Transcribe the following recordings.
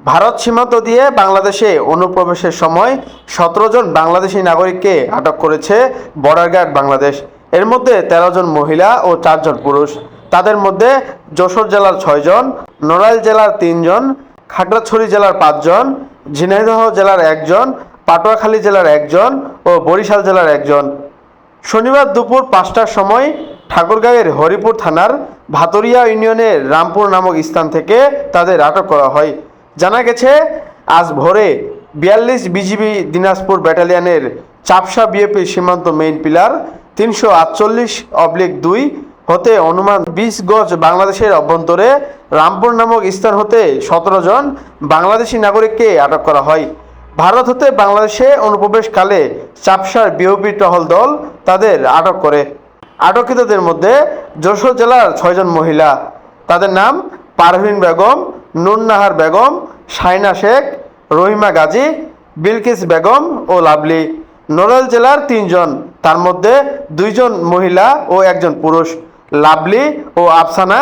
ভারত সীমান্ত দিয়ে বাংলাদেশে অনুপ্রবেশের সময় সতেরো জন বাংলাদেশি নাগরিককে আটক করেছে বর্ডার গার্ড বাংলাদেশ এর মধ্যে তেরো জন মহিলা ও চারজন পুরুষ। তাদের মধ্যে যশোর জেলার ছয়জন নড়াইল জেলার তিনজন খাগড়াছড়ি জেলার পাঁচজন ঝিনাইদহ জেলার একজন পাটুয়াখালী জেলার একজন ও বরিশাল জেলার একজন শনিবার দুপুর পাঁচটার সময় ঠাকুরগাঁয়ের হরিপুর থানার ভাতরিয়া ইউনিয়নের রামপুর নামক স্থান থেকে তাদের আটক করা হয়। জানা গেছে, আজ ভোরে বিয়াল্লিশ বিজিবি দিনাজপুর ব্যাটালিয়ানের চাপসা বিএপি সীমান্ত মেইন পিলার তিনশো আটচল্লিশ অবলিক দুই হতে অনুমান বিশ গজ বাংলাদেশের অভ্যন্তরে রামপুর নামক স্থান হতে সতেরো জন বাংলাদেশি নাগরিককে আটক করা হয়। ভারত হতে বাংলাদেশে অনুপ্রবেশকালে চাপসার বিওপি টহল দল তাদের আটক করে। আটককৃতদের মধ্যে যশোর জেলার ছয়জন মহিলা। তাদের নাম পারভিন বেগম নুননাহার বেগম, শাইনা শেখ, রহিমা গাজী, বিলকিস বেগম ও লাভলি। নড়াইল জেলার তিনজন, তার মধ্যে দুইজন মহিলা ও একজন পুরুষ, লাভলি ও আফসানা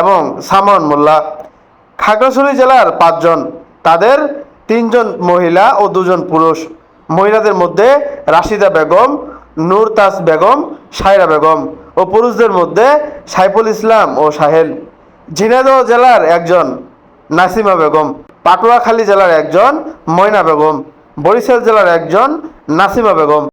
এবং সামরন মোল্লা। খাগড়াছড়ি জেলার পাঁচজন, তাদের তিনজন মহিলা ও দুজন পুরুষ। মহিলাদের মধ্যে রাশিদা বেগম, নূরতাজ বেগম সায়রা বেগম ও পুরুষদের মধ্যে সাইফুল ইসলাম ও সাহেল। ঝিনাইদহ জেলার একজন নাসিমা বেগম পাটুয়াখালী জেলার একজন ময়না বেগম বরিশাল জেলার একজন নাসিমা বেগম।